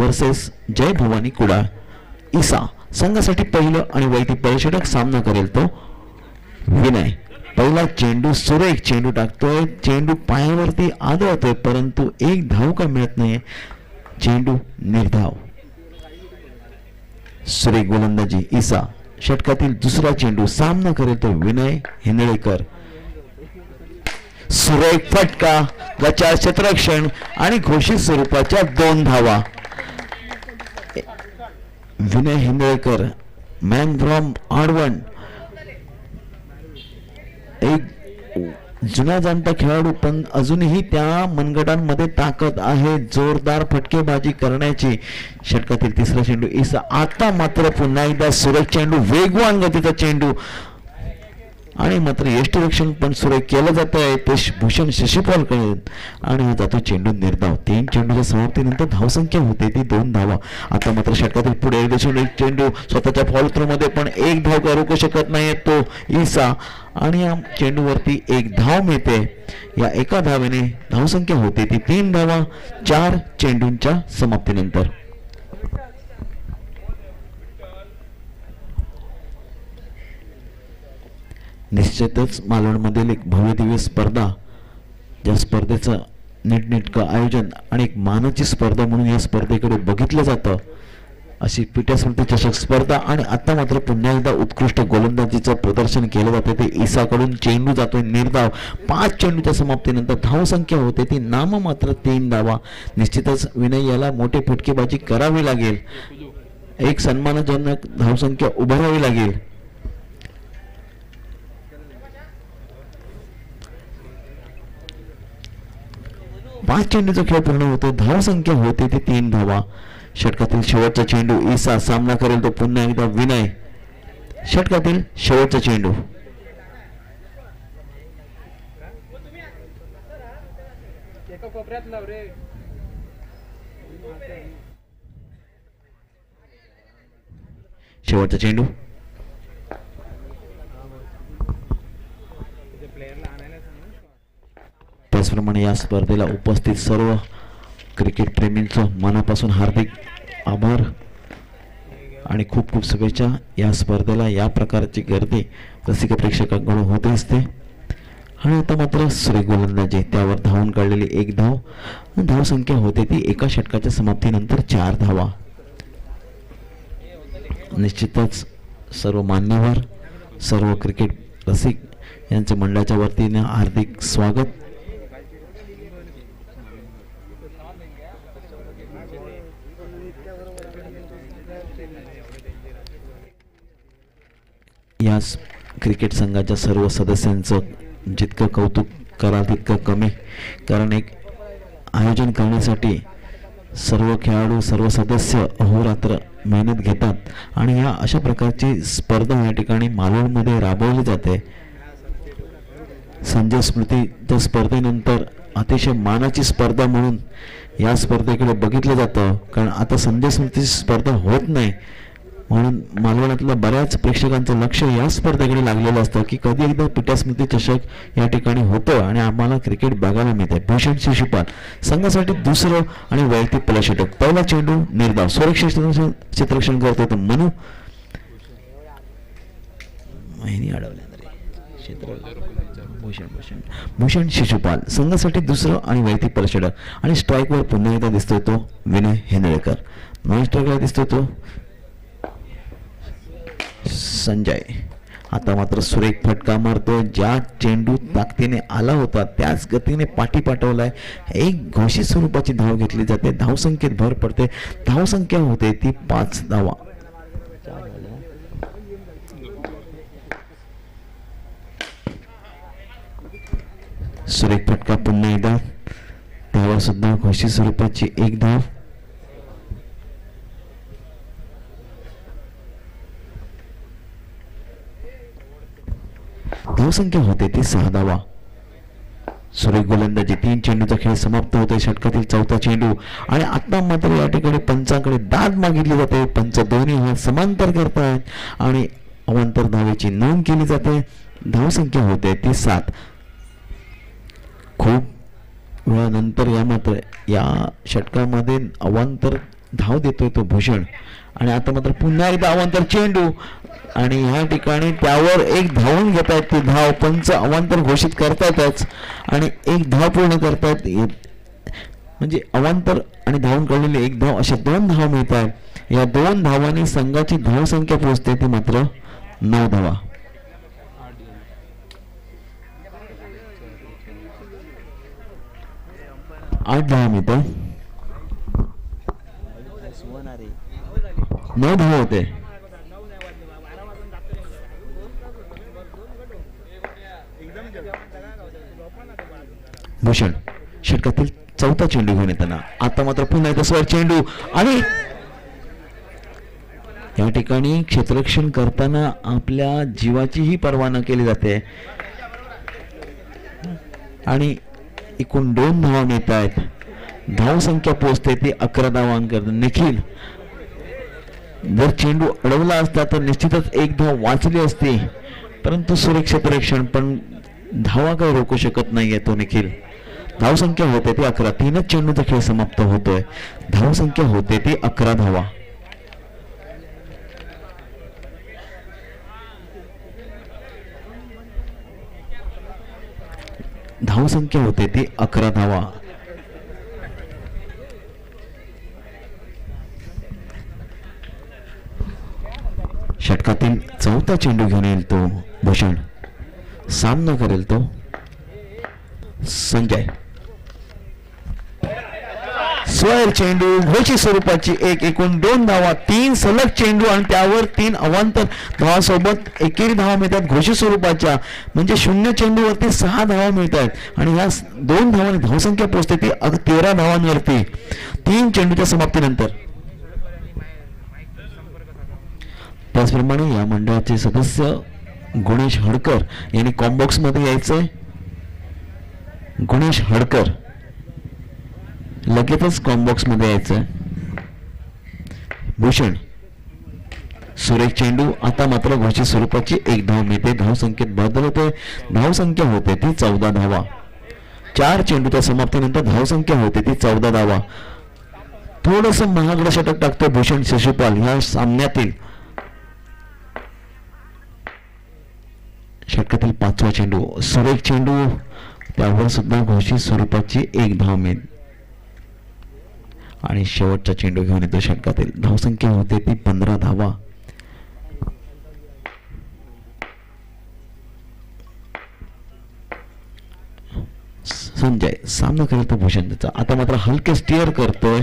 Versus जय भवानी कुडाळ ईसा संघासाठी पहिलं आणि वैदिक परिषदक सामना करेल तो विनय. पहिला चेंडू सुरेख चेंडू टाकतोय. चेंडू पायावरती आदळतोय परंतु एक धाव का मिळत नाही चेंडू निर्धाव. सुरेख गोलंदाजी ईसा षटकातील दुसरा चेंडू सामना करेल तो विनय हिंदळेकर. सुरेख फटका गचा क्षेत्ररक्षण आणि घोषित स्वरूपाच्या दोन धावा. Vinay Hindalekar man from Adavan. एक जुना जाणता खेळाडू पण अजूनही त्या मनगटांमध्ये ताकद आहे जोरदार फटकेबाजी करण्याची. षटकातील तिसरा चेंडू इसा. आता मात्र पुन्हा एकदा सुरेख चेंडू वेगवान गतीचा चेंडू. आणि मात्र यष्टीरक्षण पण सुरे केलं जात आहे. ते श- भूषण शशिपालकडे आणि हा जातो चेंडू निर्धाव. तीन चेंडूच्या समाप्तीनंतर धावसंख्या होते. ती दोन धावा. आता मात्र षटकातील पुढे एक देशून एक चेंडू स्वतःच्या फॉलमध्ये पण एक धाव काय रोखू शकत नाही तो ईसा आणि या चेंडूवरती एक धाव मिळते. या एका धावेने धावसंख्या होते. ती तीन धावा चार चेंडूंच्या समाप्तीनंतर. निश्चितच मालवणमधील एक भव्यदिव्य स्पर्धा ज्या स्पर्धेचं नीटनेटकं आयोजन आणि एक मानाची स्पर्धा म्हणून या स्पर्धेकडे बघितलं जातं अशी पीठस्मृती चषक स्पर्धा आणि आता मात्र पुन्हा एकदा उत्कृष्ट गोलंदाजीचं प्रदर्शन केलं जाते ते ईसाकडून चेंडू जातोय निर्धाव. पाच चेंडूच्या समाप्तीनंतर धावसंख्या होते. ती नाम मात्र तीन धावा. निश्चितच विनय याला मोठी फटकेबाजी करावी लागेल. एक सन्मानजनक धावसंख्या उभारावी लागेल. पाच चेंडूचा खेळ पूर्ण होतो धावसंख्या होते ते तीन धावा. षटकातील शेवटचा चेंडू इसा सामना करेल तो पुन्हा एकदा विनय. षटकातील शेवटचा चेंडू. शेवटचा चेंडू. त्याचप्रमाणे या स्पर्धेला उपस्थित सर्व क्रिकेट प्रेमींचं मनापासून हार्दिक आभार आणि खूप खूप शुभेच्छा. या स्पर्धेला या प्रकारची गर्दी रसिक प्रेक्षकांकडून होते असते. आणि आता मात्र श्री गोलंदाजी त्यावर धावून काढलेली एक धाव. धावसंख्या होते ती एका षटकाच्या समाप्तीनंतर चार धावा. निश्चितच सर्व मान्यवर सर्व क्रिकेट रसिक यांचे मंडळाच्या वतीने हार्दिक स्वागत. या क्रिकेट संघाच्या सर्व सदस्यांचं जितकं कौतुक कराल तितकं कमी. कारण एक आयोजन करण्यासाठी सर्व खेळाडू सर्व सदस्य अहोरात्र मेहनत घेतात आणि या अशा प्रकारची स्पर्धा या ठिकाणी मालवणमध्ये राबवली जाते. संजय स्मृतीच्या स्पर्धेनंतर अतिशय मानाची स्पर्धा म्हणून या स्पर्धेकडे बघितलं जातं. कारण आता संजय स्मृतीची स्पर्धा होत नाही. म्हणून मालवणातल्या बऱ्याच प्रेक्षकांचं लक्ष या स्पर्धेकडे लागलेलं असतं की कधी एकदा पीठास्मृती चषक या ठिकाणी होतं आणि आम्हाला क्रिकेट बघायला मिळते भूषण शिशुपाल संघासाठी दुसरं आणि वैयक्तिक पलषटक पहिला चेंडू निर्धाव. सुरक्षित क्षेत्ररक्षण करतो तो मनू. महिनी अडवल्या क्षेत्र भूषण भूषण. भूषण शिशुपाल संघासाठी दुसरं आणि वैयक्तिक पलषटक आणि स्ट्राईकवर पुन्हा एकदा दिसतोय तो विनय हेंदळेकर नॉन स्ट्राईकला दिसतोय तो संजय. आता मात्र सुरेख फटका मारतो ज्या चेंडू ताकदीने आला होता त्याच गतीने पाठी पाठवलाय. एक घोषित स्वरूपाची धाव घेतली जाते. धावसंख्येत भर पडते. धावसंख्या होते ती पाच धावा. सुरेख फटका पुन्हा एकदा. त्यावर सुद्धा घोषित स्वरूपाची एक धाव. धावसंख्या होते ती सहा धावा. सुरेख गोलंदाजी तीन चेंडूचा खेळ समाप्त होतोय. षटकातील चौथा चेंडू आणि आता मात्र या ठिकाणी पंचांकडे दाद मागितली जाते. पंच दोन्ही हात समांतर करतायत आणि अवांतर धावेची नोंद केली जाते. धावसंख्या होते ती सात. खूप वेळानंतर या मात्र या षटकामध्ये अवांतर धाव देतोय तो भूषण. आणि आता मात्र पुन्हा एकदा अवांतर चेंडू. आणि ह्या ठिकाणी त्यावर एक धावून घेतायत ती धाव. पंच अवांतर घोषित करतायतच. आणि एक धाव पूर्ण करतायत. म्हणजे अवांतर आणि धावून काढलेली एक धाव अशा दोन धाव मिळत आहेत या दोन धावांनी संघाची धाव संख्या पोहोचते ती मात्र नऊ धावा. आठ धावा मिळतात. नऊ धावे होते. भूषण षटकातील चौथा चेंडू घेऊन येताना आता मात्र पुन्हा एकदा स्वर चेंडू आणि या ठिकाणी क्षेत्ररक्षण करताना आपल्या जीवाचीही पर्वा न केली जाते. आणि एकूण दोन धावा मिळत आहेत. धावसंख्या पोचते ती अकरा धावांकर निखिल जर चेंडू अडवला असता तर निश्चितच एक धाव वाचली असती. परंतु सुरक्षा परीक्षण पण धावा काही रोखू शकत नाहीये तो निखिल. धावसंख्या होते ती अकरा. तीनच चेंडूचा खेळ समाप्त होतोय. धावसंख्या होते ती अकरा धावा. धावसंख्या होते ती अकरा धावा. षटकातील चौथा चेंडू घेऊन येईल तो भूषण. सामना करेल तो संजय. स्वैर चेंडू घोषित स्वरूपाची एक एकूण दोन धावा तीन सलग चेंडू आणि त्यावर तीन अवांतर धावासोबत एकेरी धावा मिळतात घोषित स्वरूपाच्या. म्हणजे शून्य चेंडूवरती सहा धावा मिळतात आणि ह्या दोन धावांनी धावसंख्या पोहोचते ती तेरा धावांवरती. तीन चेंडूच्या समाप्तीनंतर. त्याचप्रमाणे या मंडळाचे सदस्य गुणेश हडकर यांनी कॉम्बॉक्समध्ये यायचं. आहे गुणेश हडकर लगेचच कॉम्बॉक्समध्ये यायचं. यायचंय भूषण सुरेख चेंडू आता मात्र घोषित स्वरूपाची एक धाव मिळते. धाव संख्येत बदल होते. धाव संख्या होते ती चौदा धावा. चार चेंडूच्या समाप्तीनंतर धाव संख्या होते ती चौदा धावा. थोडस महागडं षटक टाकतो भूषण शिशुपाल. ह्या सामन्यातील षटकातील पाचवा चेंडू सुरेख चेंडू. त्यावर सुद्धा घोषित स्वरूपाची एक धाव मिळेल आणि शेवटचा चेंडू घेऊन येतो षटकातील. धावसंख्या होते ती पंधरा धावा. संजय सामना करतो भूषण त्याचा. आता मात्र हलके स्टिअर करतोय.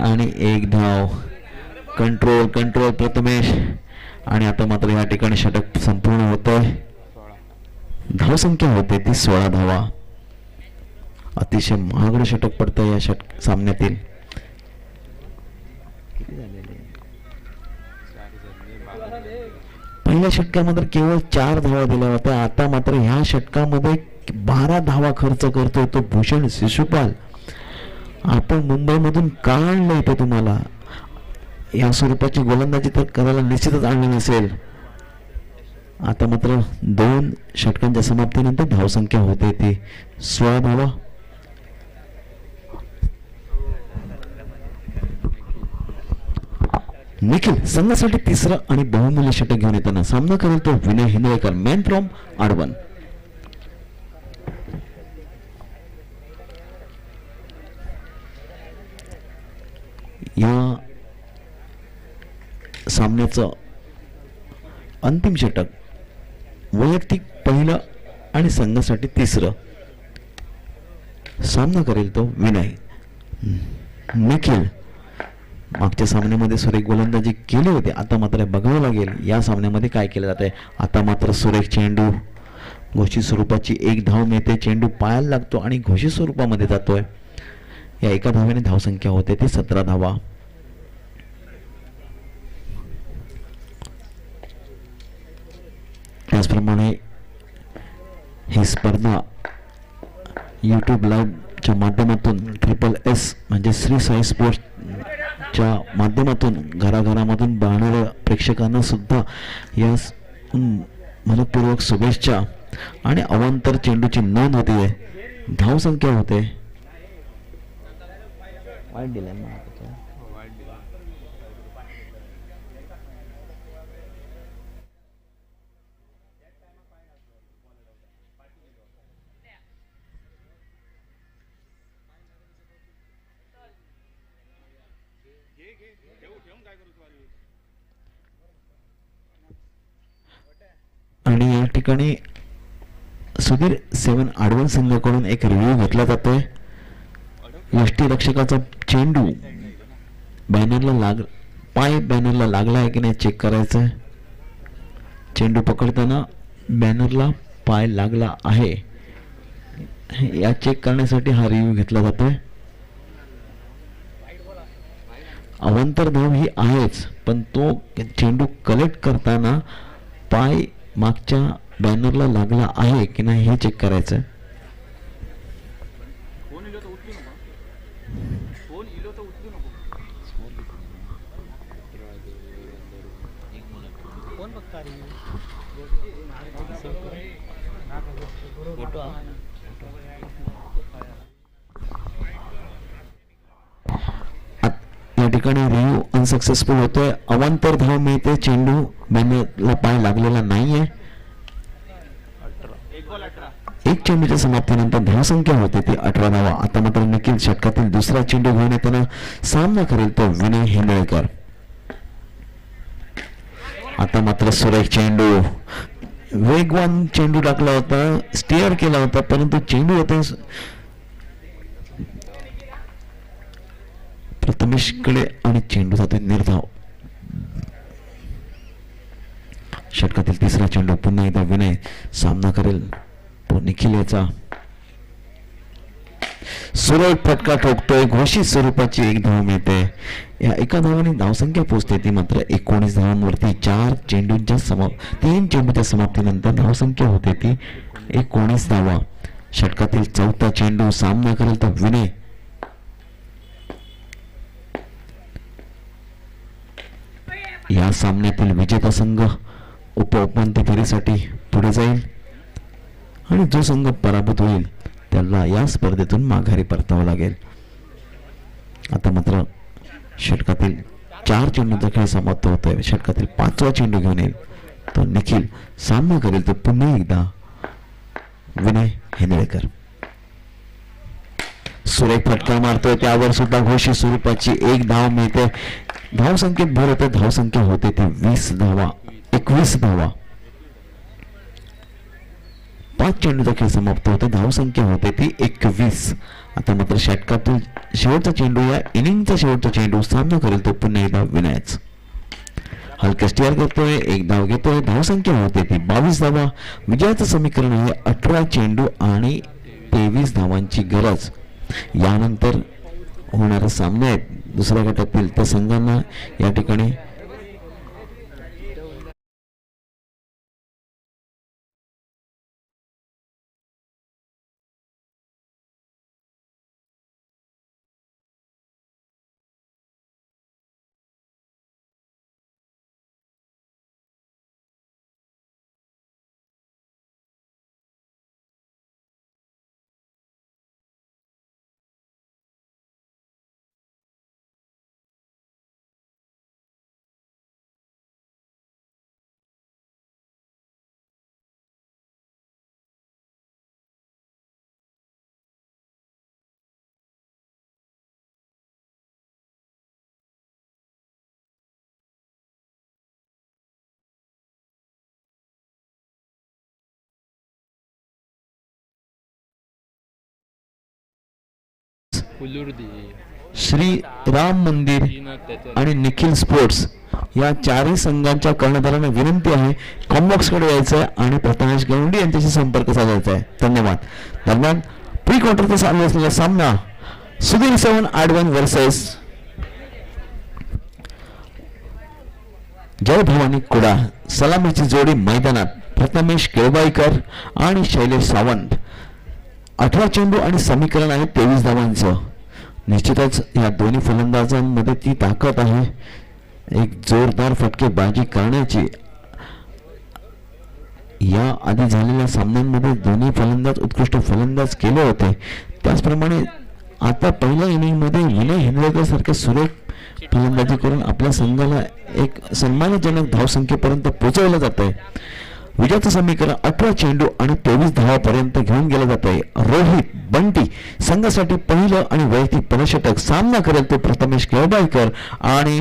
आणि एक धाव. Control control Prathamesh. आणि आता मात्र या ठिकाणी षटक संपूर्ण होतंय. धावसंख्या होते ती सोळा धावा. अतिशय महागडं षटक पडतं या षट सामन्यातील. पहिल्या षटकामध्ये केवळ चार धावा दिल्या होत्या. आता मात्र ह्या षटकामध्ये बारा धावा खर्च करतोय तो भूषण शिशुपाल. आपण मुंबईमधून काढलं आणलं इथे तुम्हाला? या स्वरूपाची गोलंदाजी तर करायला निश्चितच आणली नसेल. आता मात्र दोन षटकांच्या समाप्तीनंतर धावसंख्या होते ती. सोळा धावा. निखिल संघासाठी तिसरं आणि बहुमूल्य षटक घेऊन येताना सामना करेल तो विनय हिंदळेकर मॅन फ्रॉम आडवन या सामन्याचं अंतिम षटक वैयक्तिक पहिलं आणि संघासाठी तिसरं. सामना करेल तो विनय. निखिल मागच्या सामन्यामध्ये सुरेख गोलंदाजी केली होती. आता मात्र बघावं लागेल या सामन्यामध्ये काय केलं जात आहे आता मात्र सुरेख चेंडू घोषित स्वरूपाची एक धाव मिळते. चेंडू पायाला लागतो आणि घोषित स्वरूपामध्ये जातोय. या एका धावेने धावसंख्या होते ती सतरा धावा. त्याचप्रमाणे ही स्पर्धा यूट्यूब लाईव्हच्या माध्यमातून ट्रिपल एस म्हणजे श्री साई स्पोर्ट्सच्या माध्यमातून घराघरामधून पाहणाऱ्या प्रेक्षकांना सुद्धा या मनपूर्वक शुभेच्छा. आणि अवांतर चेंडूची नोंद होती. आहे धावसंख्या होते. आणि या ठिकाणी सुधीर सेवन आडवण संघाकडून एक रिव्ह्यू घेतला जातोय. यष्टीरक्षकाचा चेंडू बॅनरला लाग पाय बॅनरला लागला आहे की नाही चेक करायचं आहे. चेंडू पकडताना बॅनरला पाय लागला आहे. या चेक करण्यासाठी हा रिव्ह्यू घेतला जातोय. अवंतर धाव ही आहेच पण तो चेंडू कलेक्ट करताना पाय मागच्या बॅनरला लागला आहे की नाही हे चेक करायचं ठिकाणी रिव्ह्यू अनसक्सेसफुल होतोय. अवांतर धाव मिळते चेंडू बॅनरला पाय लागलेला नाहीये. एक चेंडूच्या समाप्तीनंतर धावसंख्या होते ती अठरा धावा. आता मात्र निखिल षटकातील दुसरा चेंडू घेऊन येताना सामना करेल तो विनय हेंदळकर. आता मात्र सुरेख चेंडू. वेगवान चेंडू टाकला होता स्टेअर केला होता परंतु चेंडू होता प्रथमेशकडे आणि चेंडू जातोय निर्धाव. षटकातील तिसरा चेंडू पुन्हा एकदा विनय सामना करेल. तो निखिल याचा सुरळ फटका ठोकतोय. घोषित स्वरूपाची एक धाव मिळते. या एका धावाने धावसंख्या पोहोचते. ती मात्र एकोणीस धावांवरती चार चेंडूंच्या समा तीन चेंडूच्या समाप्तीनंतर धावसंख्या होते ती एकोणीस धावा. षटकातील चौथा चेंडू सामना करेल तर विनय या सामन्यातील विजेता संघ उप उपांत्य फेरीसाठी पुढे जाईल. आणि जो संघ पराभूत होईल त्याला या स्पर्धेतून माघारी परतावं लागेल. आता मात्र षटकातील चार चेंडूचा खेळ समाप्त होतोय. षटकातील पाचवा चेंडू घेऊन येईल. तो निखिल सामना करेल. तो पुन्हा एकदा विनय हेंदळकर सुरेख फटका मारतोय. त्यावर सुद्धा घोषित स्वरूपाची एक धाव मिळते. धाव संख्येत भर होते धाव संख्या होते ती वीस धावा एकवीस धावा. पाच चेंडूचा खेळ समाप्त होतो धावसंख्या होते ती एकवीस. आता मात्र षटकातील शेवटचा चेंडू या इनिंगचा शेवटचा चेंडू सामना करेल तो पुन्हा एकदा विनायच हलक्या स्टिअर करतोय एक धाव घेतोय धावसंख्या होते ती बावीस धावा. विजयाचं समीकरण आहे अठरा चेंडू आणि तेवीस धावांची गरज. यानंतर होणारे सामने आहेत. दुसऱ्या गटातील त्या संघांना या ठिकाणी श्री राम मंदिर आणि निखिल स्पोर्ट्स या चारही संघांच्या कर्णधारांना विनंती आहे कॉम्बॉक्सकडे यायचं आहे आणि प्रथमेश गवंडी यांच्याशी संपर्क साधायचा आहे. धन्यवाद. दरम्यान प्री क्वार्टरचा सामना असलेला सामना सुधीर सेवन आडवन वर्सेस जय भवानी कुडा सलामीची जोडी मैदानात प्रथमेश केळबाईकर आणि शैलेश सावंत. अठरा चेंडू आणि समीकरण आहे तेवीस धावांचं. निश्चितच या दोन्ही फलंदाजांमध्ये ती ताकद आहे. एक जोरदार फटकेबाजी करण्याची. या आधी झालेल्या सामन्यांमध्ये दोन्ही फलंदाज उत्कृष्ट फलंदाज केले होते. त्याचप्रमाणे आता पहिल्या इनिंगमध्ये विनय हिंदळकर सारखे सुरेख फलंदाजी करून आपल्या संघाला एक सन्मानजनक धावसंख्येपर्यंत पोहोचवलं जात आहे विजयाचं समीकरण अठरा चेंडू आणि तेवीस धावापर्यंत घेऊन गेलं जात आहे रोहित बंटी संघासाठी पहिलं आणि वैयक्तिक पदषटक सामना करेल तो प्रथमेश केळबाईकर आणि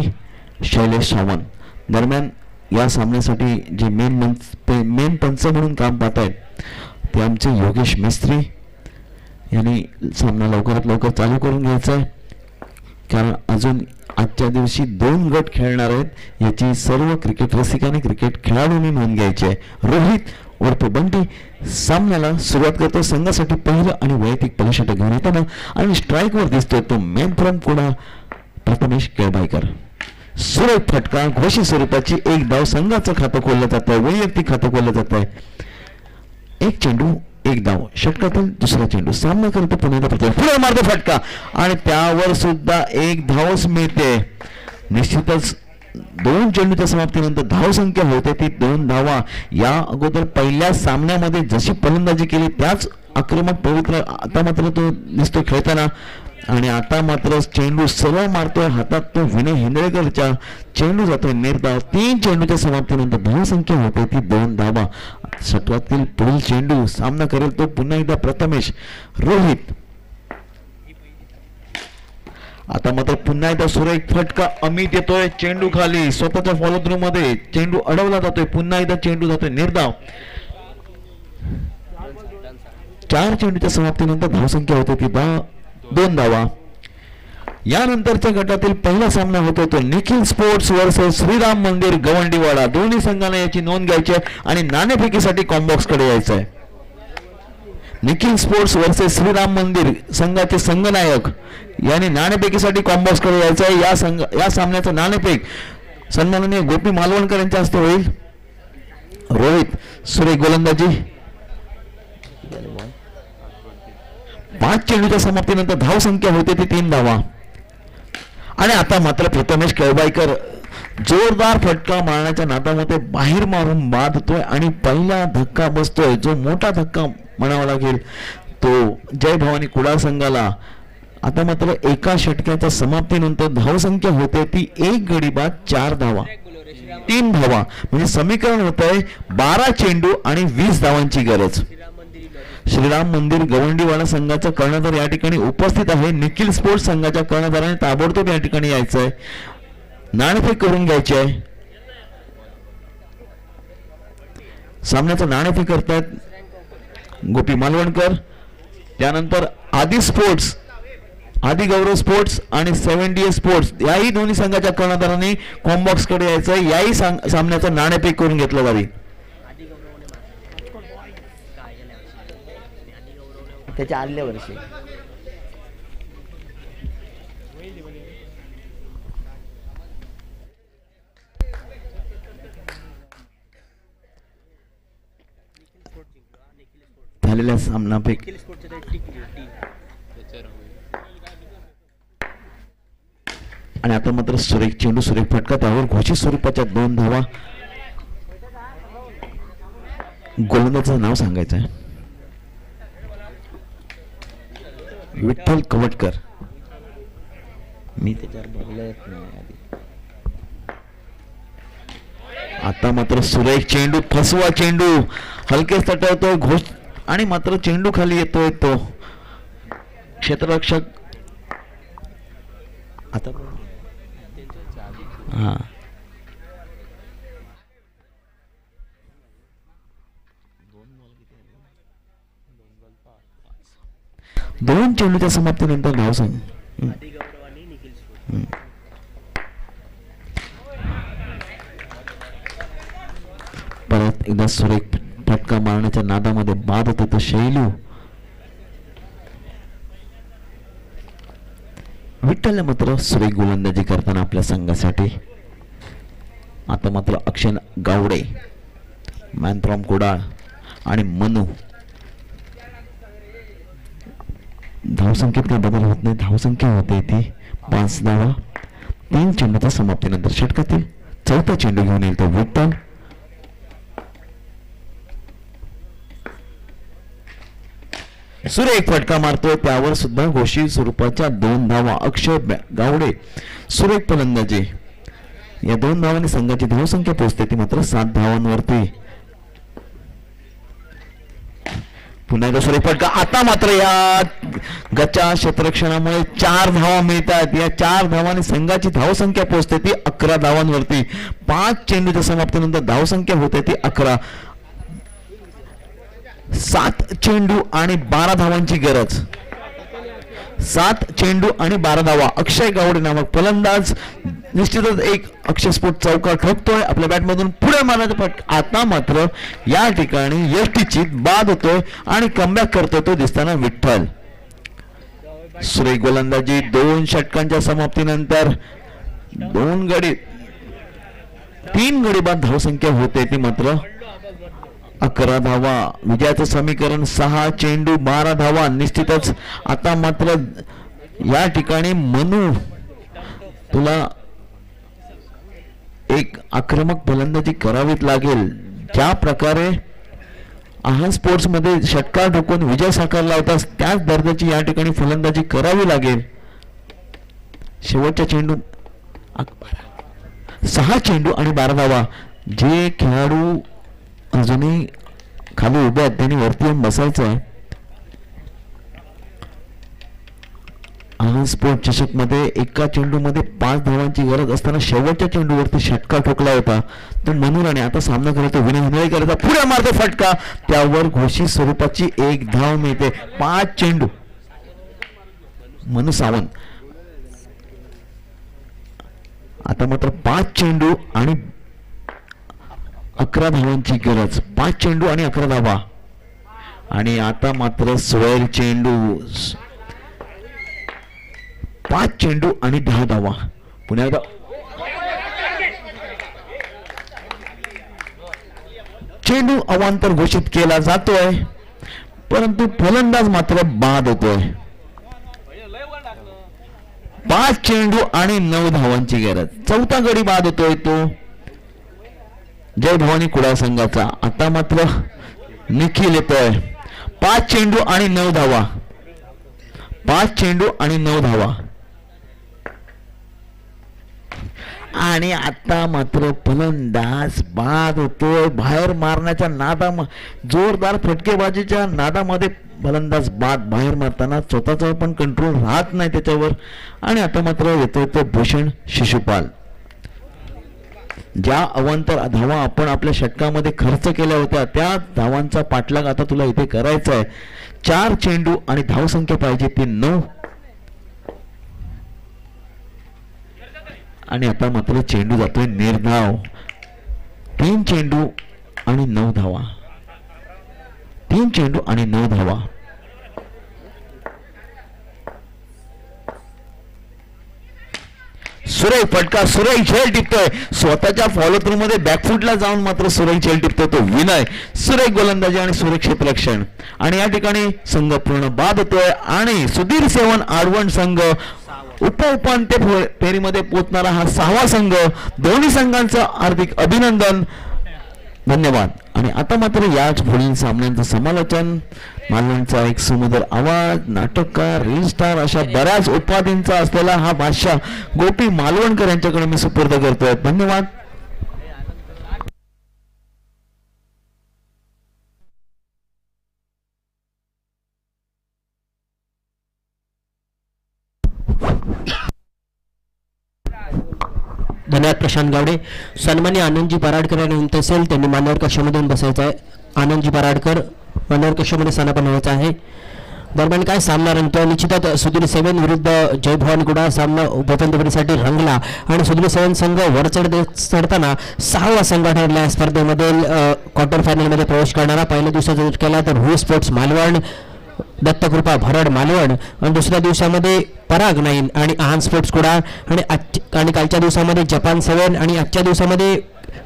शैलेश सावंत. दरम्यान या सामन्यासाठी जे मेन मंच मेन पंच म्हणून काम पाहत आहेत ते आमचे योगेश मिस्त्री. यांनी सामना लवकरात लवकर चालू करून घ्यायचा आहे. कारण अजून आजच्या दिवशी दोन गट खेळणार आहेत याची सर्व क्रिकेट रसिकांनी क्रिकेट खेळाडूंनी नोंद घ्यायची आहे. रोहित उर्फ बंटी सामन्याला सुरुवात करतो संघासाठी पहिलं आणि वैयक्तिक पलषटक घेऊन येताना आणि स्ट्राईकवर दिसतोय तो मेन फ्रम कुणा प्रथमेश केळबाईकर सुरेख फटका घोषित स्वरूपाची एक धाव संघाचं खातं खोललं जात आहे वैयक्तिक खातं खोललं जात आहे एक चेंडू एक धाव षटकातील दुसरा चेंडू. सामना करतो पुन्हा पुढे मारतो फटका. आणि त्यावर सुद्धा एक धावच मिळते. निश्चितच दोन चेंडूच्या समाप्तीनंतर धावसंख्या होते. ती दोन धावा या अगोदर पहिल्या सामन्यामध्ये जशी फलंदाजी केली त्याच आक्रमक पवित्र आता मात्र तो दिसतो खेळताना. आणि आता मात्र चेंडू सरळ मारतोय हातात तो विनय हिंदळेकरच्या चेंडू जातोय निर्धाव तीन चेंडूच्या समाप्तीनंतर बहुसंख्या होते ती दोन धावा. षटकातील पुढील चेंडू सामना करेल तो पुन्हा एकदा प्रथमेश. रोहित. आता मात्र पुन्हा एकदा सुरेख फटका अमित येतोय चेंडू खाली. स्वतःच्या फॉलो थ्रू मध्ये चेंडू अडवला जातोय पुन्हा एकदा चेंडू जातोय निर्धाव चार चेंडूच्या समाप्तीनंतर धावसंख्या होते ती दहा. दोन धावा यानंतरच्या गटातील पहिला सामना होतो तो निखिल स्पोर्ट्स वर्सेस श्रीराम मंदिर गवंडीवाडा. दोन्ही संघाला याची नोंद घ्यायची आहे आणि नाणेफेकीसाठी कॉम्बॉक्सकडे यायचं आहे. निखिल स्पोर्ट्स वर्सेस श्रीराम मंदिर संघाचे संघनायक. यांनी नाणेफेकीसाठी कॉम्बॉक्सकडे यायचं आहे. या संघ या सामन्याचं नाणेफेक सन्माननीय गोपी मालवणकर यांच्या हस्ते होईल. रोहित सुरेख गोलंदाजी. पाच चेंडूच्या समाप्तीनंतर धावसंख्या होते ती तीन धावा. आणि आता मात्र प्रथमेश केळबाईकर जोरदार फटका मारण्याच्या नादामध्ये बाहेर मारून बाद होतोय आणि पहिला धक्का बसतोय. जो मोठा धक्का म्हणावा लागेल तो जय भवानी कुडाळ संघाला. आता मात्र एका षटकाच्या समाप्तीनंतर धावसंख्या होते ती एक गडी बाद चार धावा. तीन धावा. म्हणजे समीकरण होत आहे बारा चेंडू आणि वीस धावांची गरज. श्रीराम मंदिर गवंडीवाडा संघाचा कर्णधार या ठिकाणी उपस्थित आहे. निखिल स्पोर्ट्स संघाच्या कर्णधाराने ताबडतोब या ठिकाणी यायचं आहे नाणेफेक करून घ्यायची आहे सामन्याचं नाणेफेक करतायत गोपी मालवणकर. त्यानंतर आदी स्पोर्ट्स आदी गौरव स्पोर्ट्स आणि सेव्हन डी स्पोर्ट्स याही दोन्ही संघाच्या कर्णधारांनी कॉम्बॉक्सकडे यायचं आहे याही साम- सामन्याचं नाणेफेक करून घेतलं जाईल त्याच्या आदल्या वर्षी. झालेल्या सामनापैकी आणि आता मात्र सुरेख चेंडू सुरेख फटका त्यावर घोषित स्वरूपाच्या दोन धावा. गोलंदाजाचं नाव सांगायचं आहे विठ्ठल कवटकर. मी त्याच्यावर बघलं नाही आधी. आता मात्र सुरेख चेंडू फसवा चेंडू. हलकेच तटवतोय घोष आणि मात्र चेंडू खाली येतोय तो. क्षेत्ररक्षक आता हा दोन समाप्तीनंतर नाव सांग परत एकदा सुरेख फटका मारण्याच्या नादामध्ये बाद होते तो शैलू विठ्ठल मात्र सुरेख गोलंदाजी करताना आपल्या संघासाठी आता मात्र अक्षय गावडे मॅनप्रॉम कुडाळ आणि मनू धावसंख्येत काही बदल होत नाही धावसंख्या होते ती पाच धावा तीन चेंडूच्या समाप्तीनंतर षटकातील चौथा चेंडू घेऊन येईल तो विट्टल सूर्य एक फटका मारतोय. त्यावर सुद्धा घोषित स्वरूपाच्या दोन धावा अक्षय गावडे सुरेख फलंदाजी. या दोन धावांनी संघाची धावसंख्या पोहोचते. ती मात्र सात धावांवरती. पुन्हा एकदा सुरेख फटका. आता मात्र या गचा क्षेत्ररक्षणामुळे चार धावा मिळतात. या चार धावांनी संघाची धावसंख्या पोहोचते ती अकरा धावांवरती. पाच चेंडूच्या समाप्तीनंतर धावसंख्या होते ती अकरा. सात चेंडू आणि बारा धावांची गरज. सात चेंडू आणि बारा धावा. अक्षय गावडे नामक फलंदाज. निश्चितच एक अक्षयस्फोट चौका ठोकतोय आपल्या बॅटमधून पुढे मारण्याचा पट आता मात्र या ठिकाणी यष्टीची बाद होतोय आणि कमबॅक करतोय तो दिसताना विठ्ठल. सुरेख गोलंदाजी दोन षटकांच्या समाप्तीनंतर दोन गडी तीन गडी बाद धावसंख्या होते ती मात्र अकरा धावा. विजयाचं समीकरण सहा चेंडू बारा धावा. निश्चितच आता मात्र या ठिकाणी मनू तुला एक आक्रमक फलंदाजी करावीच लागेल. ज्या प्रकारे आहा स्पोर्ट्समध्ये षटकार ठोकून विजय साकारला होता त्याच दर्जाची या ठिकाणी फलंदाजी करावी लागेल. शेवटच्या चेंडू सहा चेंडू आणि बारा धावा. जे खेळाडू अजूनही खाली उभे आहेत त्यांनी वरती येऊन बसायचं आहे. आनंद स्पोर्ट चषकमध्ये एका चेंडूमध्ये पाच धावांची गरज असताना शेवटच्या चेंडूवरती षटका ठोकला होता. तो मनोराने आता सामना करतो. विनय हिंदळे करायचा पुढे मारतो फटका. त्यावर घोषित स्वरूपाची एक धाव मिळते. पाच चेंडू. मनु सावंत. आता मात्र पाच चेंडू आणि अकरा धावांची गरज. पाच चेंडू आणि अकरा धावा. आणि आता मात्र सोळा चेंडू. पाच चेंडू आणि दहा धावा. पुन्हा एकदा. चेंडू अवांतर घोषित केला जातोय परंतु फलंदाज मात्र बाद होतोय. पाच चेंडू आणि नऊ धावांची गरज. चौथा गडी बाद होतोय तो. जय भवानी कुडा संघाचा. आता मात्र निखिल येतोय. पाच चेंडू आणि नऊ धावा. पाच चेंडू आणि नऊ धावा. आणि आता मात्र फलंदाज बाद होतोय. बाहेर मारण्याच्या नादा जोरदार फटकेबाजीच्या नादामध्ये फलंदाज बाद बाहेर मारताना स्वतःचा पण कंट्रोल राहत नाही त्याच्यावर. आणि आता मात्र येतोय तो भूषण शिशुपाल. ज्या अवांतर धावा आपण आपल्या षटकामध्ये खर्च केल्या होत्या त्या धावांचा पाठलाग आता तुला इथे करायचा आहे. चार चेंडू आणि धावसंख्या पाहिजे ती नऊ आणि आता मात्र चेंडू जातोय निर्धाव. तीन चेंडू आणि नऊ धावा. तीन चेंडू आणि नऊ धावा. सुरई फटका सुरई झेल टिपतोय. स्वतःच्या फॉलो थ्रू मध्ये बॅकफूटला जाऊन मात्र सुरई झेल टिपतोय तो विनय. सुरई गोलंदाजी आणि सुरक्षित रक्षण. आणि या ठिकाणी संघ पूर्ण बाद होतोय. आणि सुधीर सेवन आडवण संघ उप उपांत्य फेरीमध्ये पोहोचणारा हा सहावा संघ. दोन्ही संघांचं हार्दिक अभिनंदन. धन्यवाद. आणि आता मात्र याच पुढील सामन्यांचं समालोचन. मालवणचा एक सुमधुर आवाज नाटककार रील स्टार अशा बऱ्याच उपाधींचा असलेला हा बादशाह गोपी मालवणकर यांच्याकडे मी सुपूर्द करतोय. धन्यवाद धन्यवाद प्रशांत गावडे सन्मान्य आनंदजी पराडकर यांनी विनंती असेल त्यांनी मान्यवर कक्षामधून बसायचं आहे. आनंदजी पराडकर मान्यवर कक्षामध्ये स्थानापन्न व्हायचं आहे. दरम्यान काय सामना रंगतो निश्चितच सुधीर सेवन विरुद्ध जय भवानीगुडा सामना उपपंतपदीसाठी रंगला. आणि सुधीर सेवन संघ वर चढ चढताना सहावा संघ ठरला या स्पर्धेमध्ये क्वार्टर फायनलमध्ये प्रवेश करणारा. पहिल्या दिवसाचा जर केला तर रू स्पोर्ट्स मालवण. दत्तकृपा भरड मालवण. आणि दुसऱ्या दिवसामध्ये पराग नाईन आणि आहान स्पोर्ट्स कुडाळ. आणि आज आणि कालच्या दिवसामध्ये जपान सेवन. आणि आजच्या दिवसामध्ये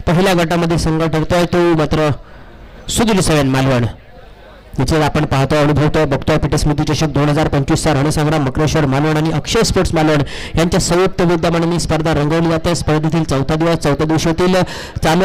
पहिल्या गटामध्ये संघ ठरतोय तो मात्र सुधीर सेवन मालवण. निश्चित आपण पाहतो अनुभवतो बघतोय पीठस्मृती चषक दोन हजार पंचवीसचा रणसंग्राम मकरेश्वर मालवण आणि अक्षय स्पोर्ट्स मालवण. यांच्या संयुक्त विद्यमानाने स्पर्धा रंगवली जाते. स्पर्धेतील चौथा दिवस चौथ्या दिवशीतील चालू